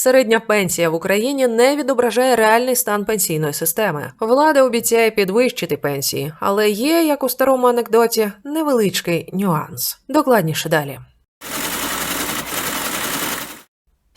Середня пенсія в Україні не відображає реальний стан пенсійної системи. Влада обіцяє підвищити пенсії, але є, як у старому анекдоті, невеличкий нюанс. Докладніше далі.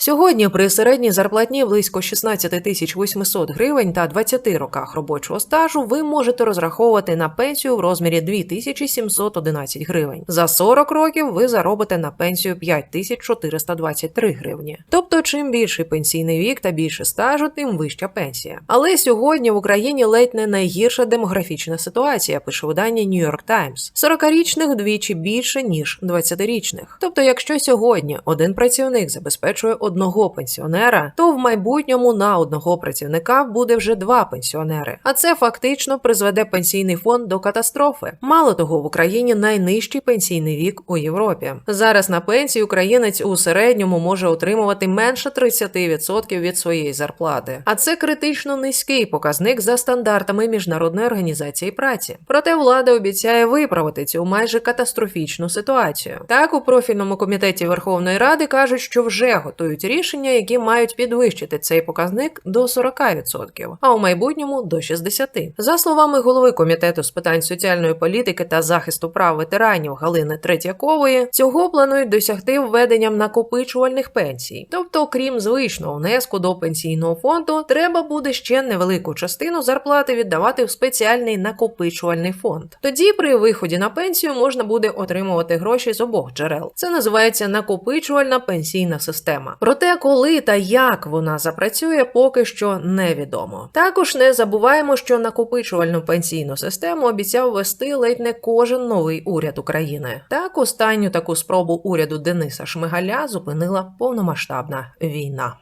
Сьогодні при середній зарплатні близько 16 тисяч 800 гривень та 20 роках робочого стажу ви можете розраховувати на пенсію в розмірі 2711 гривень. За 40 років ви заробите на пенсію 5423 гривні. Тобто, чим більший пенсійний вік та більше стажу, тим вища пенсія. Але сьогодні в Україні ледь не найгірша демографічна ситуація, пише видання New York Times. 40-річних вдвічі більше ніж 20-річних. Тобто, якщо сьогодні один працівник забезпечує одного пенсіонера, то в майбутньому на одного працівника буде вже два пенсіонери. А це фактично призведе пенсійний фонд до катастрофи. Мало того, в Україні найнижчий пенсійний вік у Європі. Зараз на пенсії українець у середньому може отримувати менше 30% від своєї зарплати. А це критично низький показник за стандартами міжнародної організації праці. Проте влада обіцяє виправити цю майже катастрофічну ситуацію. Так, у профільному комітеті Верховної Ради кажуть, що вже готують рішення, які мають підвищити цей показник до 40%, а у майбутньому до 60%. За словами голови комітету з питань соціальної політики та захисту прав ветеранів Галини Третьякової, цього планують досягти введенням накопичувальних пенсій. Тобто, крім звичного внеску до пенсійного фонду, треба буде ще невелику частину зарплати віддавати в спеціальний накопичувальний фонд. Тоді, при виході на пенсію, можна буде отримувати гроші з обох джерел. Це називається накопичувальна пенсійна система. Проте, коли та як вона запрацює, поки що невідомо. Також не забуваємо, що накопичувальну пенсійну систему обіцяв вести ледь не кожен новий уряд України. Так, останню таку спробу уряду Дениса Шмигаля зупинила повномасштабна війна.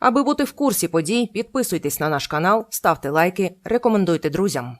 Аби бути в курсі подій, підписуйтесь на наш канал, ставте лайки, рекомендуйте друзям.